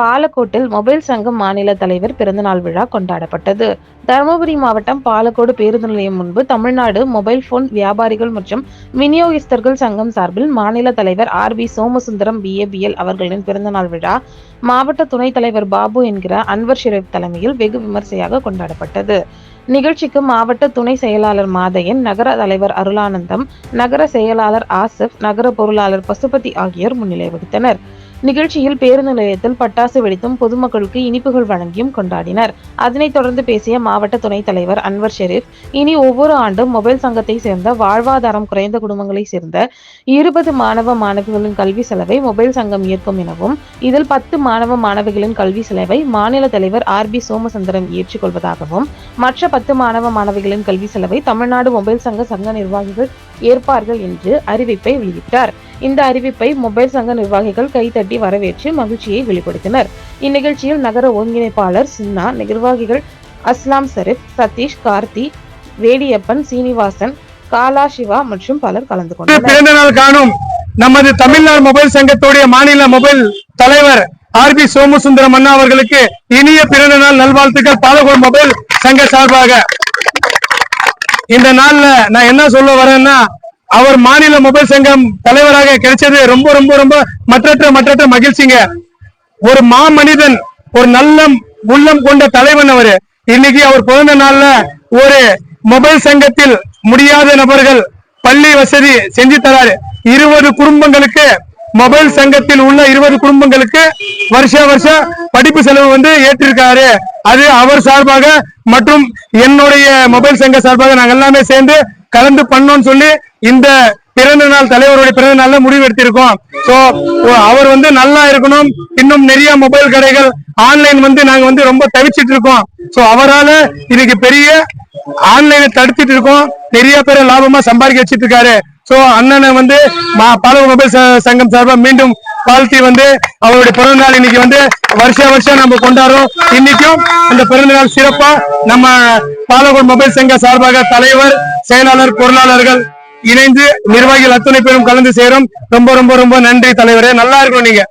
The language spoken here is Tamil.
பாலக்கோட்டில் மொபைல் சங்கம் மாநில தலைவர் பிறந்தநாள் விழா கொண்டாடப்பட்டது. தருமபுரி மாவட்டம் பாலக்கோடு பேருந்து நிலையம் முன்பு தமிழ்நாடு மொபைல் போன் வியாபாரிகள் மற்றும் விநியோகஸ்தர்கள் சங்கம் சார்பில் மாநில தலைவர் ஆர் பி சோமசுந்தரம் பிஏபிஎல் அவர்களின் பிறந்தநாள் விழா மாவட்ட துணைத் தலைவர் பாபு என்கிற அன்வர் ஷெரீப் தலைமையில் வெகு விமர்சையாக கொண்டாடப்பட்டது. நிகழ்ச்சிக்கு மாவட்ட துணை செயலாளர் மாதையன் நகர தலைவர் அருளானந்தம் நகர செயலாளர் ஆசிப் நகர பொருளாளர் பசுபதி ஆகியோர் முன்னிலை வகித்தனர். நிகழ்ச்சியில் பேருந்து நிலையத்தில் பட்டாசு வெடித்தும் பொதுமக்களுக்கு இனிப்புகள் வழங்கியும் கொண்டாடினர். அதனைத் தொடர்ந்து பேசிய மாவட்ட துணைத் தலைவர் அன்வர் ஷெரீப் இனி ஒவ்வொரு ஆண்டும் மொபைல் சங்கத்தை சேர்ந்த வாழ்வாதாரம் குறைந்த குடும்பங்களைச் சேர்ந்த இருபது மாணவ மாணவிகளின் கல்வி செலவை மொபைல் சங்கம் ஏற்கும் எனவும் இதில் பத்து மாணவ மாணவிகளின் கல்வி செலவை மாநில தலைவர் ஆர் பி சோமசுந்தரம் ஏற்றுக்கொள்வதாகவும் மற்ற பத்து மாணவ மாணவிகளின் கல்வி செலவை தமிழ்நாடு மொபைல் சங்க சங்க நிர்வாகிகள் ஏற்பார்கள் என்று அறிவிப்பை வெளியிட்டார். இந்த அறிவிப்பை மொபைல் சங்க நிர்வாகிகள் கைதட்டி வரவேற்று மகிழ்ச்சியை வெளிப்படுத்தினர். இந்நிகழ்ச்சியில் நகர ஒருங்கிணைப்பாளர் சின்னா நிர்வாகிகள் அஸ்லாம் சரீப் சதீஷ் கார்த்தி வேடியப்பன் சீனிவாசன் காலா சிவா மற்றும் பலர் கலந்து கொண்டனர். பிறந்த நாள் காணும் நமது தமிழ்நாடு மொபைல் சங்கத்துடைய மாநில மொபைல் தலைவர் ஆர் பி சோமசுந்தரம் அண்ணா அவர்களுக்கு இனிய பிறந்த நாள் நல்வாழ்த்துக்கள். பாலகோடு மொபைல் சங்க சார்பாக. இந்த நாள்ல நான் என்ன சொல்ல வரேன்னா அவர் மாநில மொபைல் சங்கம் தலைவராக கிடைச்சது ரொம்ப ரொம்ப ரொம்ப மற்றற்ற மற்றற்ற மகிழ்ச்சிங்க. ஒரு மாமனிதன் ஒரு நல்ல உள்ளம் கொண்ட தலைவன் அவரு. இன்னைக்கு அவர் பிறந்த நாள்ல ஒரு மொபைல் சங்கத்தில் முடியாத நபர்கள் பள்ளி வசதி செஞ்சு தராரு. இருபது குடும்பங்களுக்கு மொபைல் சங்கத்தில் உள்ள இருபது குடும்பங்களுக்கு வருஷ வருஷம் படிப்பு செலவு வந்து ஏற்றிருக்காரு. அது அவர் சார்பாக மற்றும் என்னுடைய மொபைல் சங்க சார்பாக நாங்க எல்லாமே சேர்ந்து கலந்து பண்ணோம்னு சொல்லி இந்த பிறந்த நாள் தலைவருடைய பிறந்த நாள்ல முடிவு எடுத்திருக்கோம். சோ அவர் வந்து நல்லா இருக்கணும். இன்னும் நிறைய மொபைல் கடைகள் ஆன்லைன் வந்து நாங்க வந்து ரொம்ப தவிச்சிட்டு இருக்கோம். சோ அவரால இன்னைக்கு பெரிய ஆன்லைனை தடுத்துட்டு இருக்கோம். நிறைய பேரை லாபமா சம்பாதிக்க வச்சிட்டு இருக்காரு. சோ அண்ணனை வந்து மா- பாலக மொபைல் சங்கம் சார்பா மீண்டும் வாழ்த்தி வந்து அவருடைய பிறந்த நாள் இன்னைக்கு வந்து வருஷ வருஷம் நம்ம கொண்டாடுறோம். இன்னைக்கும் அந்த பிறந்த நாள் சிறப்பா நம்ம பாலகோடு மொபைல் சங்க சார்பாக தலைவர் செயலாளர் பொருளாளர்கள் இணைந்து நிர்வாகிகள் அத்தனை பேரும் கலந்து சேரும். ரொம்ப ரொம்ப ரொம்ப நன்றி தலைவரே. நல்லா இருக்கும் நீங்க.